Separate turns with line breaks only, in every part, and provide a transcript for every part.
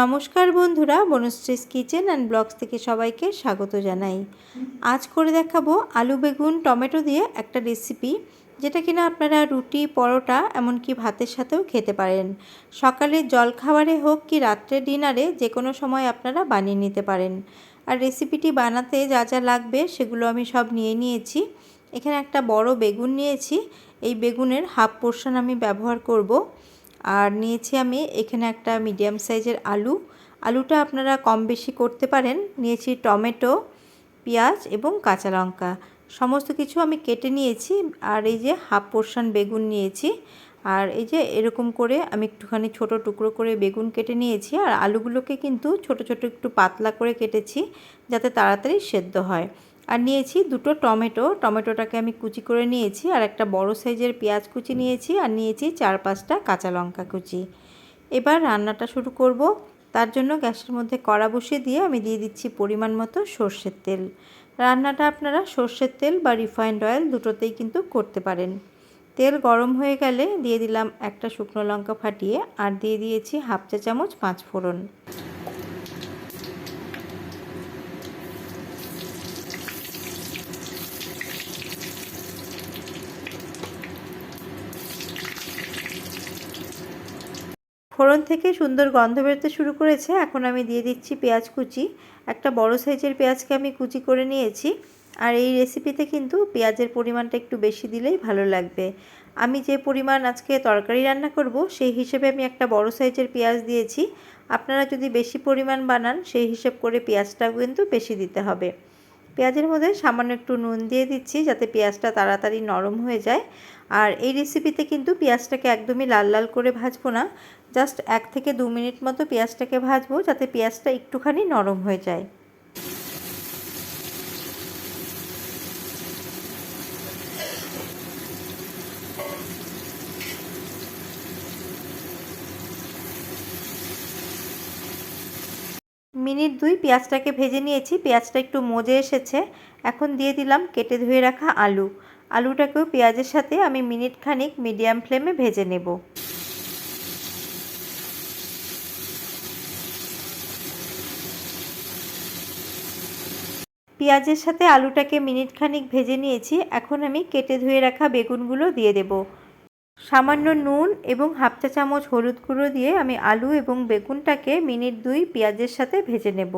নমস্কার বন্ধুরা, বনশ্রীস kitchen and blogs থেকে সবাইকে স্বাগত জানাই। আজ করে দেখাবো আলু বেগুন, টমেটো দিয়ে একটা রেসিপি, যেটা কিনা আপনারা রুটি, পরোটা, এমনকি ভাতের সাথেও খেতে পারেন। সকালে জলখাবারে হোক কি রাত্রে ডিনারে যে কোনো সময় আপনারা বানিয়ে নিতে পারেন। আর রেসিপিটি বানাতে যা যা লাগবে সেগুলো আমি সব নিয়ে নিয়েছি। এখানে একটা বড় বেগুন নিয়েছি। এই বেগুনের হাফ পোর্শন আমি ব্যবহার করব। আর নিয়েছি আমি এখানে একটা মিডিয়াম সাইজের আলু। আলুটা আপনারা কম বেশি করতে পারেন। নিয়েছি টমেটো, পেঁয়াজ এবং কাঁচা লঙ্কা। সমস্ত কিছু আমি কেটে নিয়েছি আর এই যে হাফ পোর্শন বেগুন নিয়েছি। আর এই যে এরকম করে আমি একটুখানি ছোট টুকরো করে বেগুন কেটে নিয়েছি। আর আলুগুলোকে কিন্তু ছোট ছোট একটু পাতলা করে কেটেছি যাতে তাড়াতাড়ি সেদ্ধ হয়। আর নিয়েছি দুটো টমেটো। টমেটোটাকে আমি কুচি করে নিয়েছি আর একটা বড় সাইজের পেঁয়াজ কুচি নিয়েছি আর নিয়েছি চার পাঁচটা কাঁচা লঙ্কা কুচি। এবার রান্নাটা শুরু করব। তার জন্য গ্যাসের মধ্যে কড়া বসিয়ে দিয়ে আমি দিয়ে দিচ্ছি পরিমাণ মতো সর্ষের তেল। রান্নাটা আপনারা সর্ষের তেল বা রিফাইন্ড অয়েল দুটোতেই কিন্তু করতে পারেন। তেল গরম হয়ে গেলে দিয়ে দিলাম একটা শুকনো লঙ্কা ফাটিয়ে আর দিয়ে দিয়েছি হাফ চা চামচ পাঁচ ফোড়ন। ফোড়ন থেকে সুন্দর গন্ধ বেরোতে শুরু করেছে। এখন আমি দিয়ে দিচ্ছি পেঁয়াজ কুচি। একটা বড় সাইজের পেঁয়াজকে আমি কুচি করে নিয়েছি। আর এই রেসিপিতে কিন্তু পেঁয়াজের পরিমাণটা একটু বেশি দিলেই ভালো লাগবে। আমি যে পরিমাণ আজকে তরকারি রান্না করব, সেই হিসেবে আমি একটা বড় সাইজের পেঁয়াজ দিয়েছি। আপনারা যদি বেশি পরিমাণ বানান, সেই হিসেব করে পেঁয়াজটাও কিন্তু বেশি দিতে হবে। পেঁয়াজের মধ্যে সামান্য একটু নুন দিয়ে দিচ্ছি যাতে পেঁয়াজটা তাড়াতাড়ি নরম হয়ে যায়। আর এই রেসিপিতে কিন্তু পেঁয়াজটাকে একদমই লাল লাল করে ভাজবো না। জাস্ট এক থেকে দু মিনিট মতো পেঁয়াজটাকে ভাজবো যাতে পেঁয়াজটা একটুখানি নরম হয়ে যায়। মিনিট দুই পেঁয়াজটাকে ভেজে নিয়েছি, পেঁয়াজটা একটু মজে এসেছে। এখন দিয়ে দিলাম কেটে ধুয়ে রাখা আলু। আলুটাকেও পেঁয়াজের সাথে আমি মিনিট খানিক মিডিয়াম ফ্লেমে ভেজে নেব। পেঁয়াজের সাথে আলুটাকে মিনিট খানিক ভেজে নিয়েছি, এখন আমি কেটে ধুয়ে রাখা বেগুনগুলো দিয়ে দেব। সামান্য নুন এবং হাফ চা চামচ হলুদ গুঁড়ো দিয়ে আমি আলু এবং বেগুনটাকে মিনিট দুই পেঁয়াজের সাথে ভেজে নেব।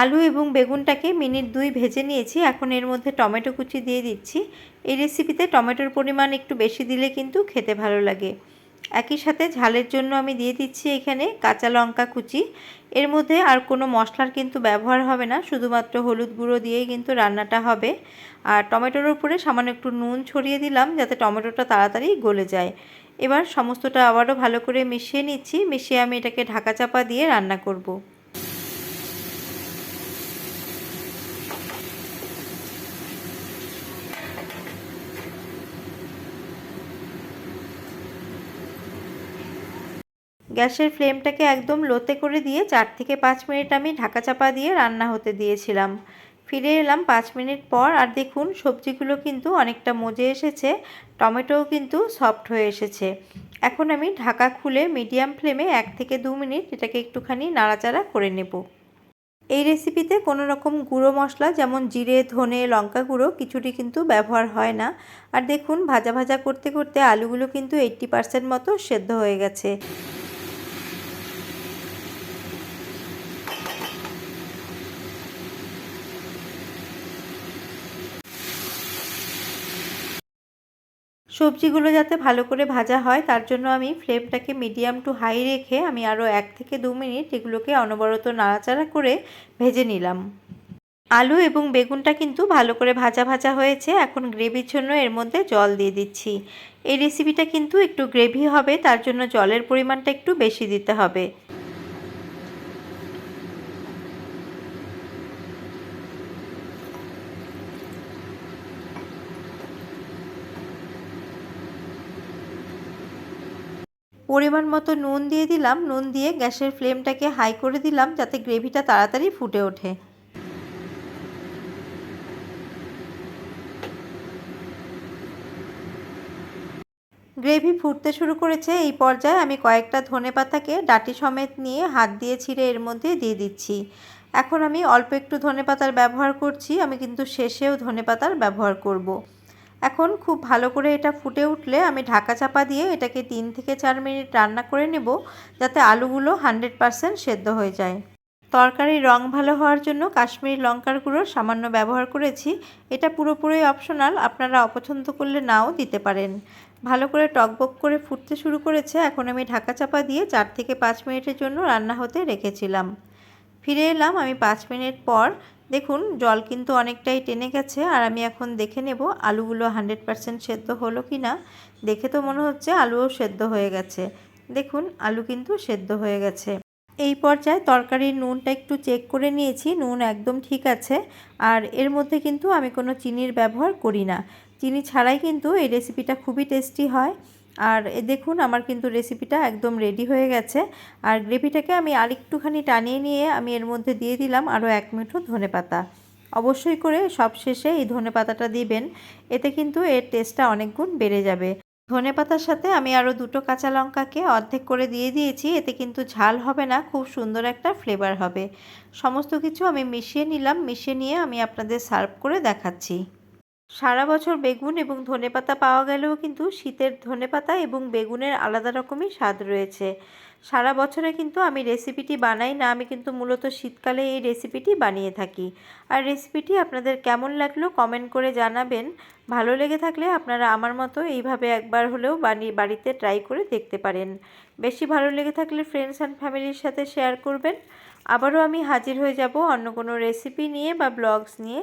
আলু এবং বেগুনটাকে মিনিট দুই ভেজে নিয়েছি। এখন এর মধ্যে টমেটো কুচি দিয়ে দিচ্ছি। এই রেসিপিতে টমেটোর পরিমাণ একটু বেশি দিলে কিন্তু খেতে ভালো লাগে। একই সাথে ঝালের জন্য আমি দিয়ে দিচ্ছি এখানে কাঁচা লঙ্কা কুচি। এর মধ্যে আর কোনো মশলার কিন্তু ব্যবহার হবে না, শুধুমাত্র হলুদ গুঁড়ো দিয়েই কিন্তু রান্নাটা হবে। আর টমেটোর উপরে সামান্য একটু নুন ছড়িয়ে দিলাম যাতে টমেটোটা তাড়াতাড়ি গলে যায়। এবার সমস্তটা আবারও ভালো করে মিশিয়ে নিচ্ছি। মিশিয়ে আমি এটাকে ঢাকা চাপা দিয়ে রান্না করব। গ্যাসের ফ্লেমটাকে একদম লোতে করে দিয়ে চার থেকে পাঁচ মিনিট আমি ঢাকা চাপা দিয়ে রান্না হতে দিয়েছিলাম। ফিরে এলাম পাঁচ মিনিট পর আর দেখুন সবজিগুলো কিন্তু অনেকটা মজে এসেছে, টমেটোও কিন্তু সফট হয়ে এসেছে। এখন আমি ঢাকা খুলে মিডিয়াম ফ্লেমে এক থেকে দু মিনিট এটাকে একটুখানি নাড়াচাড়া করে নেব। এই রেসিপিতে কোনো রকম গুঁড়ো মশলা যেমন জিরে, ধনে, লঙ্কা গুঁড়ো কিছুটি কিন্তু ব্যবহার হয় না। আর দেখুন ভাজা ভাজা করতে করতে আলুগুলো কিন্তু এইট্টি পার্সেন্ট মতো সেদ্ধ হয়ে গেছে। সবজিগুলো যাতে ভালো করে ভাজা হয়, তার জন্য আমি ফ্লেমটাকে মিডিয়াম টু হাই রেখে আমি আরও এক থেকে দু মিনিট এগুলোকে অনবরত নাড়াচাড়া করে ভেজে নিলাম। আলু এবং বেগুনটা কিন্তু ভালো করে ভাজা ভাজা হয়েছে, এখন গ্রেভির জন্য এর মধ্যে জল দিয়ে দিচ্ছি। এই রেসিপিটা কিন্তু একটু গ্রেভি হবে, তার জন্য জলের পরিমাণটা একটু বেশি দিতে হবে। পরিমাণ মতো নুন দিয়ে দিলাম। নুন দিয়ে গ্যাসের ফ্লেমটাকে হাই করে দিলাম যাতে গ্রেভিটা তাড়াতাড়ি ফুটে ওঠে। গ্রেভি ফুটতে শুরু করেছে। এই পর্যায়ে আমি কয়েকটা ধনে পাতাকে ডাটি সমেত নিয়ে হাত দিয়ে ছিঁড়ে এর মধ্যে দিয়ে দিচ্ছি। এখন আমি অল্প একটু ধনে পাতার ব্যবহার করছি। আমি কিন্তু শেষেও ধনে পাতার ব্যবহার করব। এখন খুব ভালো করে এটা ফুটে উঠলে আমি ঢাকা চাপা দিয়ে এটাকে তিন থেকে চার মিনিট রান্না করে নেব যাতে আলুগুলো হান্ড্রেড পারসেন্ট সেদ্ধ হয়ে যায়। তরকারির রং ভালো হওয়ার জন্য কাশ্মীরি লঙ্কার গুঁড়ো সামান্য ব্যবহার করেছি। এটা পুরোপুরি অপশনাল, আপনারা অপছন্দ করলে নাও দিতে পারেন। ভালো করে টকবক করে ফুটতে শুরু করেছে, এখন আমি ঢাকা চাপা দিয়ে চার থেকে পাঁচ মিনিটের জন্য রান্না হতে রেখেছিলাম। ফিরে এলাম আমি পাঁচ মিনিট পর দেখুন, জল কিন্তু অনেকটাই টেনে গেছে আর আমি এখন দেখে নেব আলুগুলো হান্ড্রেড পারসেন্ট সেদ্ধ হলো কি না। দেখে তো মনে হচ্ছে আলুও সেদ্ধ হয়ে গেছে। দেখুন, আলু কিন্তু সেদ্ধ হয়ে গেছে। এই পর্যায়ে তরকারির নুনটা একটু চেক করে নিয়েছি, নুন একদম ঠিক আছে। আর এর মধ্যে কিন্তু আমি কোনো চিনির ব্যবহার করি না। চিনি ছাড়াই কিন্তু এই রেসিপিটা খুবই টেস্টি হয়। আর এ দেখুন, আমার কিন্তু রেসিপিটা একদম রেডি হয়ে গেছে। আর গ্রেভিটাকে আমি আরেকটুখানি টানিয়ে নিয়ে আমি এর মধ্যে দিয়ে দিলাম আরও এক মুঠো ধনে পাতা। অবশ্যই করে সব শেষে এই ধনে পাতাটা দিবেন, এতে কিন্তু এর টেস্টটা অনেক গুণ বেড়ে যাবে। ধনে পাতার সাথে আমি আরও দুটো কাঁচা লঙ্কাকে অর্ধেক করে দিয়ে দিয়েছি, এতে কিন্তু ঝাল হবে না, খুব সুন্দর একটা ফ্লেভার হবে। সমস্ত কিছু আমি মিশিয়ে নিলাম, মিশিয়ে নিয়ে আমি আপনাদের সার্ভ করে দেখাচ্ছি। সারা বছর বেগুন এবং ধনেপাতা পাওয়া গেলেও কিন্তু শীতের ধনেপাতা এবং বেগুনের আলাদা রকমই স্বাদ রয়েছে। সারা বছরে কিন্তু আমি রেসিপিটি বানাই না, আমি কিন্তু মূলত শীতকালে এই রেসিপিটি বানিয়ে থাকি। আর রেসিপিটি আপনাদের কেমন লাগল কমেন্ট করে জানাবেন। ভালো লেগে থাকলে আপনারা আমার মতো এইভাবে একবার হলেও বানিয়ে, বাড়িতে ট্রাই করে দেখতে পারেন। বেশি ভালো লেগে থাকলে ফ্রেন্ডস অ্যান্ড ফ্যামিলির সাথে শেয়ার করবেন। আবারও আমি হাজির হয়ে যাব অন্য কোনো রেসিপি নিয়ে বা ব্লগস নিয়ে।